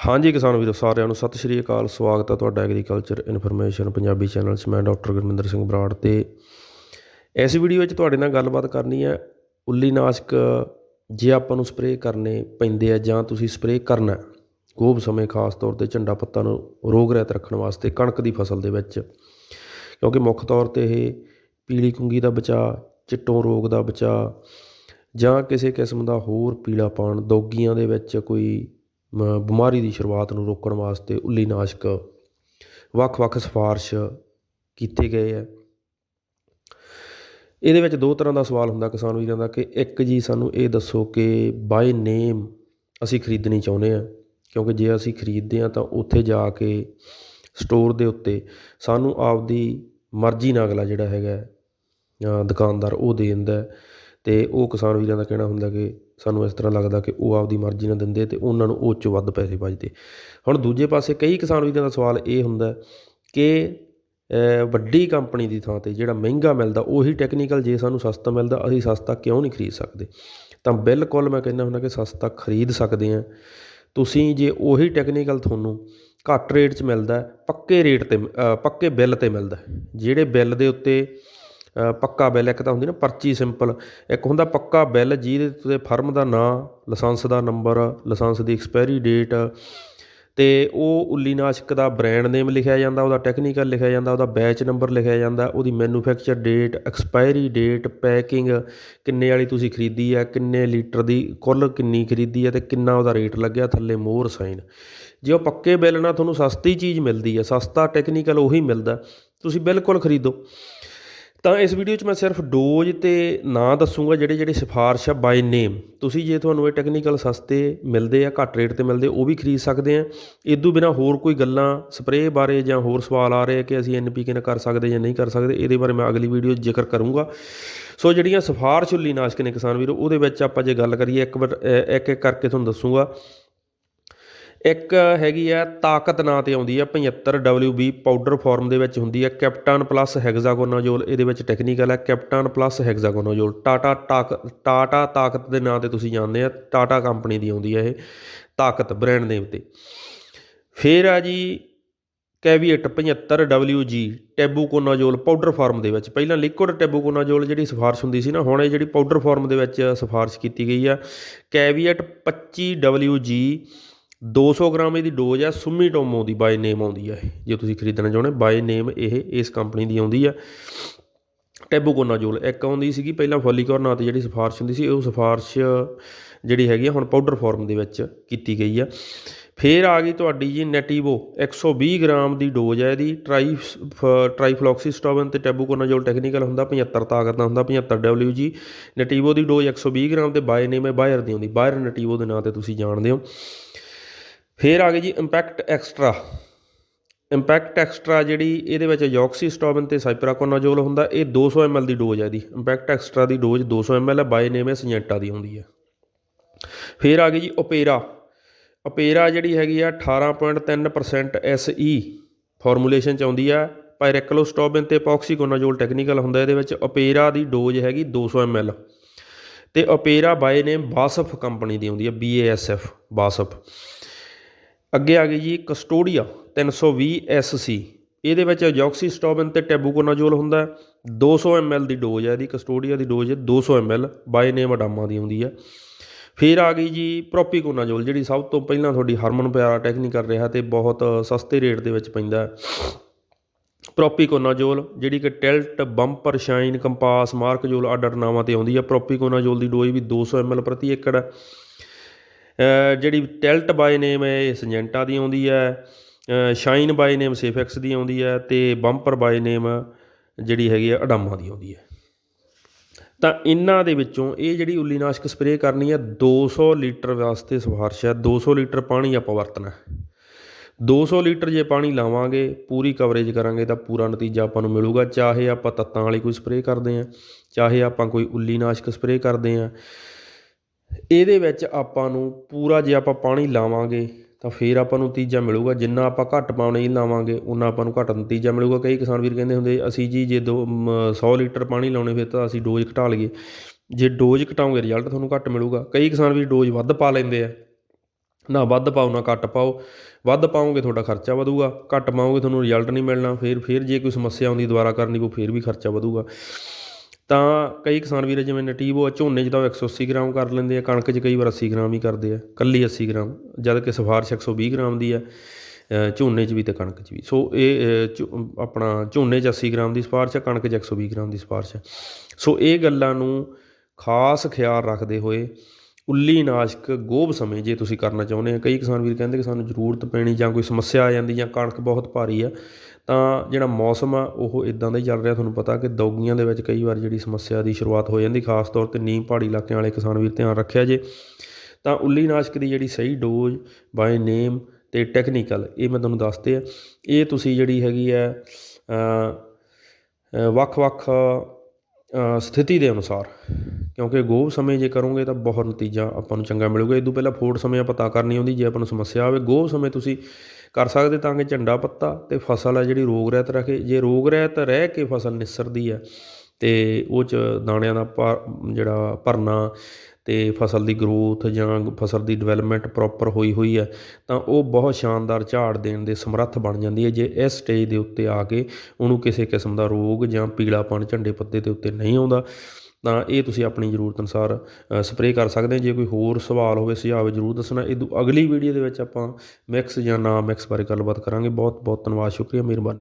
ਹਾਂਜੀ ਕਿਸਾਨ ਵੀਰੋ ਸਾਰਿਆਂ ਨੂੰ ਸਤਿ ਸ਼੍ਰੀ ਅਕਾਲ। ਸਵਾਗਤ ਹੈ ਤੁਹਾਡਾ ਐਗਰੀਕਲਚਰ ਇਨਫੋਰਮੇਸ਼ਨ ਪੰਜਾਬੀ ਚੈਨਲ 'ਚ। ਮੈਂ ਡਾਕਟਰ ਗੁਰਮਿੰਦਰ ਸਿੰਘ ਬਰਾੜ ਤੇ ਇਸ ਵੀਡੀਓ ਵਿੱਚ ਤੁਹਾਡੇ ਨਾਲ ਗੱਲਬਾਤ ਕਰਨੀ ਹੈ। ਉੱਲੀ ਨਾਸ਼ਕ ਜੇ ਆਪਾਂ ਨੂੰ ਸਪਰੇਅ ਕਰਨੇ ਪੈਂਦੇ ਆ ਜਾਂ ਤੁਸੀਂ ਸਪਰੇਅ ਕਰਨਾ ਹੈ, ਗੋਭ ਸਮੇਂ ਖਾਸ ਤੌਰ ਤੇ ਝੰਡਾ ਪੱਤਾ ਨੂੰ ਰੋਗ ਰਹਿਤ ਰੱਖਣ ਵਾਸਤੇ ਕਣਕ ਦੀ ਫਸਲ ਦੇ ਵਿੱਚ ਕਿਉਂਕਿ ਮੁੱਖ ਤੌਰ ਤੇ ਇਹ ਪੀਲੀ ਕੁੰਗੀ ਦਾ ਬਚਾਅ ਚਿੱਟੋਂ ਰੋਗ ਦਾ ਬਚਾਅ ਜਾਂ ਕਿਸੇ ਕਿਸਮ ਦਾ ਹੋਰ ਪੀਲਾਪਣ ਦੋਗੀਆਂ ਦੇ ਵਿੱਚ ਕੋਈ ਬਿਮਾਰੀ ਦੀ ਸ਼ੁਰੂਆਤ ਨੂੰ ਰੋਕਣ ਵਾਸਤੇ ਉੱਲੀ ਨਾਸ਼ਕ ਵੱਖ-ਵੱਖ ਸਿਫਾਰਿਸ਼ ਕੀਤੇ ਗਏ ਹੈ ਇਹਦੇ ਵਿੱਚ ਦੋ ਤਰ੍ਹਾਂ ਦਾ ਸਵਾਲ ਹੁੰਦਾ ਕਿਸਾਨ ਵੀਰਾਂ ਦਾ ਕਿ ਇੱਕ ਜੀ ਸਾਨੂੰ ਇਹ ਦੱਸੋ ਕਿ ਬਾਏ ਨੇਮ ਅਸੀਂ ਖਰੀਦਣੀ ਚਾਹੁੰਦੇ ਆ, ਕਿਉਂਕਿ ਜੇ ਅਸੀਂ ਖਰੀਦਦੇ ਆ ਤਾਂ ਉੱਥੇ ਜਾ ਕੇ ਸਟੋਰ ਦੇ ਉੱਤੇ ਸਾਨੂੰ ਆਪਦੀ ਮਰਜ਼ੀ ਨਾਲ ਅਗਲਾ ਜਿਹੜਾ ਹੈਗਾ ਦੁਕਾਨਦਾਰ ਉਹ ਦੇ ਦਿੰਦਾ ਅਤੇ ਉਹ ਕਿਸਾਨ ਵੀਰਾਂ ਦਾ ਕਹਿਣਾ ਹੁੰਦਾ ਕਿ ਸਾਨੂੰ ਇਸ ਤਰ੍ਹਾਂ ਲੱਗਦਾ ਕਿ ਉਹ ਆਪਦੀ ਮਰਜ਼ੀ ਨਾਲ ਦਿੰਦੇ ਅਤੇ ਉਹਨਾਂ ਨੂੰ ਉਹ 'ਚੋਂ ਵੱਧ ਪੈਸੇ ਬਚਦੇ ਹੁਣ ਦੂਜੇ ਪਾਸੇ ਕਈ ਕਿਸਾਨ ਵੀਰਾਂ ਦਾ ਸਵਾਲ ਇਹ ਹੁੰਦਾ ਕਿ ਵੱਡੀ ਕੰਪਨੀ ਦੀ ਥਾਂ ਤੇ ਜਿਹੜਾ ਮਹਿੰਗਾ ਮਿਲਦਾ ਉਹੀ ਟੈਕਨੀਕਲ ਜੇ ਸਾਨੂੰ ਸਸਤਾ ਮਿਲਦਾ, ਅਸੀਂ ਸਸਤਾ ਕਿਉਂ ਨਹੀਂ ਖਰੀਦ ਸਕਦੇ? ਤਾਂ ਬਿਲਕੁਲ ਮੈਂ ਕਹਿੰਦਾ ਹੁੰਦਾ ਕਿ ਸਸਤਾ ਖਰੀਦ ਸਕਦੇ ਆ ਤੁਸੀਂ ਜੇ ਉਹੀ ਟੈਕਨੀਕਲ ਤੁਹਾਨੂੰ ਘੱਟ ਰੇਟ 'ਚ ਮਿਲਦਾ, ਪੱਕੇ ਰੇਟ ਤੇ ਪੱਕੇ ਬਿੱਲ ਤੇ ਮਿਲਦਾ, ਜਿਹੜੇ ਬਿੱਲ ਦੇ ਉੱਤੇ ਪੱਕਾ ਬਿੱਲ, ਇੱਕ ਤਾਂ ਹੁੰਦੀ ਨਾ ਪਰਚੀ ਸਿੰਪਲ, ਇੱਕ ਹੁੰਦਾ ਪੱਕਾ ਬਿੱਲ ਜਿਹਦੇ ਤੇ ਫਰਮ ਦਾ ਨਾਂ, ਲਾਇਸੈਂਸ ਦਾ ਨੰਬਰ, ਲਾਇਸੈਂਸ ਦੀ ਐਕਸਪਾਇਰੀ ਡੇਟ ਤੇ ਉਹ ਉੱਲੀਨਾਸ਼ਕ ਦਾ ਬ੍ਰਾਂਡ ਨੇਮ ਲਿਖਿਆ ਜਾਂਦਾ, ਉਹਦਾ ਟੈਕਨੀਕਲ ਲਿਖਿਆ ਜਾਂਦਾ, ਉਹਦਾ ਬੈਚ ਨੰਬਰ ਲਿਖਿਆ ਜਾਂਦਾ, ਉਹਦੀ manufacture date expiry date packing ਕਿੰਨੇ ਵਾਲੀ ਤੁਸੀਂ ਖਰੀਦੀ ਹੈ ਕਿੰਨੇ ਲੀਟਰ ਦੀ, ਕੁੱਲ ਕਿੰਨੀ ਖਰੀਦੀ ਹੈ ਤੇ ਕਿੰਨਾ ਉਹਦਾ ਰੇਟ ਲੱਗਿਆ, ਥੱਲੇ ਮੋਹਰ ਸਾਈਨ ਜੇ ਉਹ ਪੱਕੇ ਬਿੱਲ ਨਾਲ ਤੁਹਾਨੂੰ ਸਸਤੀ ਚੀਜ਼ ਮਿਲਦੀ ਹੈ ਸਸਤਾ ਟੈਕਨੀਕਲ ਉਹੀ ਮਿਲਦਾ, ਤੁਸੀਂ ਬਿਲਕੁਲ ਖਰੀਦੋ। ਤਾਂ ਇਸ ਵੀਡੀਓ 'ਚ ਮੈਂ ਸਿਰਫ ਡੋਜ਼ ਤੇ ਨਾਂ ਦੱਸੂਗਾ ਜਿਹੜੇ ਜਿਹੜੇ ਸਿਫਾਰਿਸ਼ ਆ ਬਾਈ ਨੇਮ ਤੁਸੀਂ ਜੇ ਤੁਹਾਨੂੰ ਇਹ ਟੈਕਨੀਕਲ ਸਸਤੇ ਮਿਲਦੇ ਆ, ਘੱਟ ਰੇਟ ਤੇ ਮਿਲਦੇ, ਉਹ ਵੀ ਖਰੀਦ ਸਕਦੇ ਆ। ਇਦੋਂ ਬਿਨਾ ਹੋਰ ਕੋਈ ਗੱਲਾਂ ਸਪਰੇਅ ਬਾਰੇ ਜਾਂ ਹੋਰ ਸਵਾਲ ਆ ਰਹੇ ਕਿ ਅਸੀਂ ਐਨਪੀਕੇ ਨਾਲ ਕਰ ਸਕਦੇ ਜਾਂ ਨਹੀਂ ਕਰ ਸਕਦੇ, ਇਹਦੇ ਬਾਰੇ ਮੈਂ ਅਗਲੀ ਵੀਡੀਓ 'ਚ ਜ਼ਿਕਰ ਕਰੂੰਗਾ। ਸੋ ਜਿਹੜੀਆਂ ਸਿਫਾਰਿਸ਼ ਉੱਲੀ ਨਾਸ਼ਕ ਨੇ ਕਿਸਾਨ ਵੀਰੋ, ਉਹਦੇ ਵਿੱਚ ਆਪਾਂ ਜੇ ਗੱਲ ਕਰੀਏ, ਇੱਕ ਵਾਰ ਇੱਕ ਇੱਕ ਕਰਕੇ ਤੁਹਾਨੂੰ ਦੱਸੂਗਾ। ਇੱਕ ਹੈਗੀ ਆ ਤਾਕਤ ਨਾਂ ਤੇ ਆਉਂਦੀ ਆ 75 WB ਪਾਊਡਰ ਫਾਰਮ ਦੇ ਵਿੱਚ ਹੁੰਦੀ ਆ, ਕੈਪਟਨ ਪਲੱਸ ਹੈਗਜ਼ਾਗੋਨਾਜੋਲ ਇਹਦੇ ਵਿੱਚ ਟੈਕਨੀਕਲ ਹੈ ਕੈਪਟਨ ਪਲੱਸ ਹੈਗਜ਼ਾਗੋਨਾਜੋਲ ਟਾਟਾ ਟਾਕ ਟਾਟਾ ਤਾਕਤ ਦੇ ਨਾਂ ਤੇ ਤੁਸੀਂ ਜਾਣਦੇ ਆ, ਟਾਟਾ ਕੰਪਨੀ ਦੀ ਆਉਂਦੀ ਆ ਇਹ, ਤਾਕਤ ਬ੍ਰਾਂਡ ਨੇਮ ਤੇ। ਫਿਰ ਆ ਜੀ Caviet 75 WG tebuconazole powder form ਦੇ ਵਿੱਚ। ਪਹਿਲਾਂ ਲਿਕੁਇਡ ਟੈਬੂਕੋਨਾਜੋਲ ਜਿਹੜੀ ਸਿਫਾਰਿਸ਼ ਹੁੰਦੀ ਸੀ ਨਾ, ਹੁਣ ਇਹ ਜਿਹੜੀ ਪਾਊਡਰ ਫਾਰਮ ਦੇ ਵਿੱਚ ਸਿਫਾਰਿਸ਼ ਕੀਤੀ ਗਈ ਆ। ਕੈਵੀਏਟ 25 WG 200 ਗ੍ਰਾਮ ਇਹਦੀ ਡੋਜ਼ ਆ ਸੁਮੀਟੋਮੋ ਦੀ ਬਾਏ ਨੇਮ ਆਉਂਦੀ ਆ ਇਹ, ਜੇ ਤੁਸੀਂ ਖਰੀਦਣਾ ਚਾਹੁੰਦੇ ਬਾਏ ਨੇਮ ਇਹ, ਇਸ ਕੰਪਨੀ ਦੀ ਆਉਂਦੀ ਆ। ਟੈਬੂਕੋਨਾਜੋਲ ਇੱਕ ਆਉਂਦੀ ਸੀਗੀ, ਪਹਿਲਾਂ ਫੋਲੀਕੋਰ ਨਾਂ ਤੇ ਜਿਹੜੀ ਸਿਫਾਰਿਸ਼ ਹੁੰਦੀ ਸੀ, ਉਹ ਸਿਫਾਰਿਸ਼ ਜਿਹੜੀ ਹੈਗੀ ਆ, ਹੁਣ ਪਾਊਡਰ ਫਾਰਮ ਦੇ ਵਿੱਚ ਕੀਤੀ ਗਈ ਆ। ਫੇਰ ਆ ਗਈ ਤੁਹਾਡੀ ਜੀ ਨੈਟੀਵੋ 120 ਗ੍ਰਾਮ ਦੀ ਡੋਜ਼ ਹੈ ਇਹਦੀ ਟਰਾਈ ਟਰਾਈਫਲੋਕਸੀਸਟੋਬਨ ਤੇ ਟੈਬੂਕੋਨਾਜੋਲ ਟੈਕਨੀਕਲ ਹੁੰਦਾ 75 ਤਾਕਤ ਦਾ ਹੁੰਦਾ 75 WG ਨੈਟੀਵੋ ਦੀ ਡੋਜ਼ 120 ਗ੍ਰਾਮ ਤੇ ਬਾਏ ਨੇਮ ਹੈ ਬਾਇਰ ਦੀ ਆਉਂਦੀ ਬਾਇਰ ਨੈਟੀਵੋ ਦੇ ਨਾਂ ਤੇ ਤੁਸੀਂ ਜਾਣਦੇ ਹੋ। ਫਿਰ ਆ ਗਈ ਜੀ ਇੰਪੈਕਟ ਐਕਸਟਰਾ ਇੰਪੈਕਟ ਐਕਸਟਰਾ ਜਿਹੜੀ ਇਹਦੇ ਵਿੱਚ ਯੋਕਸੀਸਟੋਬਨ ਤੇ ਸਾਈਪਰਾਕੋਨਾਜੋਲ ਹੁੰਦਾ, ਇਹ 200 ml ਦੀ ਡੋਜ਼ ਹੈ ਇਹਦੀ। ਇੰਪੈਕਟ ਐਕਸਟਰਾ ਦੀ ਡੋਜ਼ 200 ml ਹੈ ਬਾਏ ਨੇਮ ਹੈ ਸਿੰਜੈਂਟਾ ਦੀ ਆਉਂਦੀ ਹੈ ਫਿਰ ਆ ਗਈ ਜੀ ਓਪੇਰਾ ਓਪੇਰਾ ਜਿਹੜੀ ਹੈਗੀ ਆ 18.3% SE ਫਾਰਮੂਲੇਸ਼ਨ ਚ ਆਉਂਦੀ ਆ। ਪਾਇਰੈਕਲੋਸਟੋਬਿਨ ਤੇ ਪੌਕਸੀਕੋਨਾਜੋਲ ਟੈਕਨੀਕਲ ਹੁੰਦਾ ਇਹਦੇ ਵਿੱਚ। ਓਪੇਰਾ ਦੀ ਡੋਜ਼ ਹੈਗੀ 200 ml ਤੇ Opera by name BASF company ਦੀ ਆਉਂਦੀ ਆ BASF ਬਾਸਫ ਅੱਗੇ ਆ ਗਈ ਜੀ ਕਸਟੋਡੀਆ 320 SC ਇਹਦੇ ਵਿੱਚ ਜੌਕਸੀਸਟੋਬਨ ਤੇ ਟੈਬੂਕੋਨਾਜੋਲ ਹੁੰਦਾ ਹੈ। 200 ml ਦੀ ਡੋਜ਼ ਹੈ ਇਹਦੀ, ਕਸਟੋਡੀਆ ਦੀ ਡੋਜ਼ 200 ml ਬਾਈ ਨੇਮ ਅਡਾਮਾ ਦੀ ਆਉਂਦੀ ਹੈ। ਫਿਰ ਆ ਗਈ ਜੀ ਪ੍ਰੋਪੀਕੋਨਾਜੋਲ, ਜਿਹੜੀ ਸਭ ਤੋਂ ਪਹਿਲਾਂ ਤੁਹਾਡੀ ਹਾਰਮੋਨ ਪਿਆਰਾ ਟੈਕਨੀਕਲ ਰਿਹਾ ਤੇ ਬਹੁਤ ਸਸਤੇ ਰੇਟ ਦੇ ਵਿੱਚ ਪੈਂਦਾ ਪ੍ਰੋਪੀਕੋਨਾਜੋਲ, ਜਿਹੜੀ ਕਿ ਟਿਲਟ, ਬੰਪਰ, ਸ਼ਾਈਨ, ਕੰਪਾਸ, ਮਾਰਕਜੋਲ ਅੱਡ ਅੱਡ ਨਾਵਾਂ ਤੇ ਆਉਂਦੀ ਹੈ। ਪ੍ਰੋਪੀਕੋਨਾਜੋਲ ਦੀ ਡੋਜ਼ ਵੀ 200 ml ਪ੍ਰਤੀ ਏਕੜ ਹੈ। ਜਿਹੜੀ ਟੈਲਟ ਬਾਏ ਨੇਮ ਹੈ, ਇਹ ਸਿੰਜੈਂਟਾ ਦੀ ਆਉਂਦੀ ਹੈ ਸ਼ਾਈਨ ਬਾਏ ਨੇਮ, ਸੇਫੈਕਸ ਦੀ ਆਉਂਦੀ ਹੈ ਅਤੇ ਬੰਪਰ ਬਾਏ ਨੇਮ ਜਿਹੜੀ ਹੈਗੀ ਆ ਅਡਾਮਾ ਦੀ ਆਉਂਦੀ ਹੈ। ਤਾਂ ਇਹਨਾਂ ਦੇ ਵਿੱਚੋਂ ਇਹ ਜਿਹੜੀ ਉੱਲੀਨਾਸ਼ਕ ਸਪਰੇਅ ਕਰਨੀ ਹੈ 200 ਲੀਟਰ ਵਾਸਤੇ ਸਿਫਾਰਿਸ਼ ਹੈ 200 ਲੀਟਰ ਪਾਣੀ ਆਪਾਂ ਵਰਤਣਾ ਹੈ। 200 ਲੀਟਰ ਜੇ ਪਾਣੀ ਲਾਵਾਂਗੇ, ਪੂਰੀ ਕਵਰੇਜ ਕਰਾਂਗੇ ਤਾਂ ਪੂਰਾ ਨਤੀਜਾ ਆਪਾਂ ਨੂੰ ਮਿਲੂਗਾ, ਚਾਹੇ ਆਪਾਂ ਤੱਤਾਂ ਵਾਲੀ ਕੋਈ ਸਪਰੇਅ ਕਰਦੇ ਹਾਂ, ਚਾਹੇ ਆਪਾਂ ਕੋਈ ਉੱਲੀਨਾਸ਼ਕ ਸਪਰੇਅ ਕਰਦੇ ਹਾਂ। ਇਹਦੇ ਵਿੱਚ ਆਪਾਂ ਨੂੰ ਪੂਰਾ ਜੇ ਆਪਾਂ ਪਾਣੀ ਲਾਵਾਂਗੇ ਤਾਂ ਫਿਰ ਆਪਾਂ ਨੂੰ ਨਤੀਜਾ ਮਿਲੂਗਾ। ਜਿੰਨਾ ਆਪਾਂ ਘੱਟ ਪਾਣੀ ਲਾਵਾਂਗੇ ਉਨਾ ਆਪਾਂ ਨੂੰ ਘੱਟ ਨਤੀਜਾ ਮਿਲੂਗਾ। ਕਈ ਕਿਸਾਨ ਵੀਰ ਕਹਿੰਦੇ ਹੁੰਦੇ ਅਸੀਂ ਜੀ ਜੇ ਦੋ ਮ, 100 ਲੀਟਰ ਪਾਣੀ ਲਾਉਣੇ ਫਿਰ ਤਾਂ ਅਸੀਂ ਡੋਜ਼ ਘਟਾ ਲਈਏ। ਜੇ ਡੋਜ਼ ਘਟਾਉਂਗੇ ਰਿਜ਼ਲਟ ਤੁਹਾਨੂੰ ਘੱਟ ਮਿਲੂਗਾ। ਕਈ ਕਿਸਾਨ ਵੀਰ ਡੋਜ਼ ਵੱਧ ਪਾ ਲੈਂਦੇ ਆ। ਨਾ ਵੱਧ ਪਾਓ ਨਾ ਘੱਟ ਪਾਓ। ਵੱਧ ਪਾਓਗੇ ਤੁਹਾਡਾ ਖਰਚਾ ਵਧੂਗਾ। ਘੱਟ ਪਾਓਗੇ ਤੁਹਾਨੂੰ ਰਿਜ਼ਲਟ ਨਹੀਂ ਮਿਲਣਾ। ਫਿਰ ਫਿਰ ਜੇ ਕੋਈ ਸਮੱਸਿਆ ਆਉਂਦੀ ਦੁਬਾਰਾ ਕਰਨੀ ਪਊ ਫਿਰ ਵੀ ਖਰਚਾ ਵਧੂਗਾ। ਤਾਂ ਕਈ ਕਿਸਾਨ ਵੀਰ ਜਿਵੇਂ ਨਟੀਵੋ ਆ, ਝੋਨੇ 'ਚ ਤਾਂ ਉਹ 180 ਗ੍ਰਾਮ ਕਰ ਲੈਂਦੇ ਆ ਕਣਕ 'ਚ ਕਈ ਵਾਰ 80 ਗ੍ਰਾਮ ਹੀ ਕਰਦੇ ਆ ਕੱਲੀ 80 ਗ੍ਰਾਮ ਜਦ ਕਿ ਸਿਫਾਰਿਸ਼ 120 ਗ੍ਰਾਮ ਦੀ ਆ ਝੋਨੇ 'ਚ ਵੀ ਤੇ ਕਣਕ 'ਚ ਵੀ। ਸੋ ਇਹ ਅ, ਆਪਣਾ ਝੋਨੇ 'ਚ 80 ਗ੍ਰਾਮ ਦੀ ਸਿਫਾਰਿਸ਼ ਆ ਕਣਕ 'ਚ 120 ਗ੍ਰਾਮ ਦੀ ਸਿਫਾਰਿਸ਼ ਆ। ਸੋ ਇਹ ਗੱਲਾਂ ਨੂੰ ਖਾਸ ਖਿਆਲ ਰੱਖਦੇ ਹੋਏ ਉੱਲੀ ਨਾਸ਼ਕ ਗੋਭ ਸਮੇਂ ਜੇ ਤੁਸੀਂ ਕਰਨਾ ਚਾਹੁੰਦੇ ਆ ਕਈ ਕਿਸਾਨ ਵੀਰ ਕਹਿੰਦੇ ਕਿ ਸਾਨੂੰ ਜ਼ਰੂਰਤ ਪੈਣੀ ਜਾਂ ਕੋਈ ਸਮੱਸਿਆ ਆ ਜਾਂਦੀ ਜਾਂ ਕਣਕ ਬਹੁਤ ਭਾਰੀ ਆ ਤਾਂ ਜਿਹੜਾ ਮੌਸਮ ਆ, ਉਹ ਇੱਦਾਂ ਦਾ ਹੀ ਚੱਲ ਰਿਹਾ। ਤੁਹਾਨੂੰ ਪਤਾ ਕਿ ਦੌਗੀਆਂ ਦੇ ਵਿੱਚ ਕਈ ਵਾਰ ਜਿਹੜੀ ਸਮੱਸਿਆ ਦੀ ਸ਼ੁਰੂਆਤ ਹੋ ਜਾਂਦੀ, ਖਾਸ ਤੌਰ ਤੇ ਨੀਮ ਪਹਾੜੀ ਇਲਾਕਿਆਂ ਵਾਲੇ ਕਿਸਾਨ ਵੀਰ ਧਿਆਨ ਰੱਖਿਆ ਜੇ। ਤਾਂ ਉੱਲੀ ਨਾਸ਼ਕ ਦੀ ਜਿਹੜੀ ਸਹੀ ਡੋਜ਼ ਬਾਈ ਨੇਮ ਤੇ ਟੈਕਨੀਕਲ, ਇਹ ਮੈਂ ਤੁਹਾਨੂੰ ਦੱਸਦੇ ਆ। ਇਹ ਤੁਸੀਂ ਜਿਹੜੀ ਹੈਗੀ ਆ ਵੱਖ-ਵੱਖ ਸਥਿਤੀ ਦੇ ਅਨੁਸਾਰ, ਕਿਉਂਕਿ ਗੋਭ ਸਮੇਂ ਜੇ ਕਰੋਗੇ ਤਾਂ ਬਹੁਤ ਨਤੀਜਾ ਆਪਾਂ ਨੂੰ ਚੰਗਾ ਮਿਲੂਗਾ। ਇਹ ਤੋਂ ਪਹਿਲਾਂ ਫੋੜ ਸਮੇਂ ਆਪਾਂ ਤਾਂ ਕਰਨੀ ਆਉਂਦੀ, ਜੇ ਆਪਾਂ ਨੂੰ ਸਮੱਸਿਆ ਆਵੇ ਗੋਭ ਸਮੇਂ ਤੁਸੀਂ ਕਰ ਸਕਦੇ ਤਾਂ ਕਿ ਝੰਡਾ ਪੱਤਾ ਤੇ ਫਸਲ ਆ ਜਿਹੜੀ ਰੋਗ ਰਹਿਤ ਰੱਖੇ। ਜੇ ਰੋਗ ਰਹਿਤ ਰਹਿ ਕੇ ਫਸਲ ਨਿਸਰਦੀ ਹੈ ਅਤੇ ਉਹ ਚ ਦਾਣਿਆਂ ਦਾ ਭਾ, ਜਿਹੜਾ ਭਰਨਾ ਅਤੇ ਫਸਲ ਦੀ ਗਰੋਥ ਜਾਂ ਫਸਲ ਦੀ ਡਿਵੈਲਪਮੈਂਟ ਪ੍ਰੋਪਰ ਹੋਈ ਹੋਈ ਹੈ, ਤਾਂ ਉਹ ਬਹੁਤ ਸ਼ਾਨਦਾਰ ਝਾੜ ਦੇਣ ਦੇ ਸਮਰੱਥ ਬਣ ਜਾਂਦੀ ਹੈ। ਜੇ ਇਸ ਸਟੇਜ ਦੇ ਉੱਤੇ ਆ ਕੇ ਉਹਨੂੰ ਕਿਸੇ ਕਿਸਮ ਦਾ ਰੋਗ ਜਾਂ ਪੀਲਾਪਣ ਝੰਡੇ ਪੱਤੇ ਦੇ ਉੱਤੇ ਨਹੀਂ ਆਉਂਦਾ, ਤਾਂ ਇਹ ਤੁਸੀਂ ਆਪਣੀ ਜ਼ਰੂਰਤ ਅਨੁਸਾਰ ਸਪਰੇਅ ਕਰ ਸਕਦੇ ਜੇ ਕੋਈ ਹੋਰ ਸਵਾਲ ਹੋਵੇ, ਸੁਝਾਅ ਜ਼ਰੂਰ ਦੱਸਣਾ। ਇਹ ਅਗਲੀ ਵੀਡੀਓ ਦੇ ਵਿੱਚ ਆਪਾਂ ਮਿਕਸ ਜਾਂ ਨਾ ਮਿਕਸ ਬਾਰੇ ਗੱਲਬਾਤ ਕਰਾਂਗੇ। ਬਹੁਤ ਬਹੁਤ ਧੰਨਵਾਦ, ਸ਼ੁਕਰੀਆ, ਮਿਹਰਬਾਨੀ।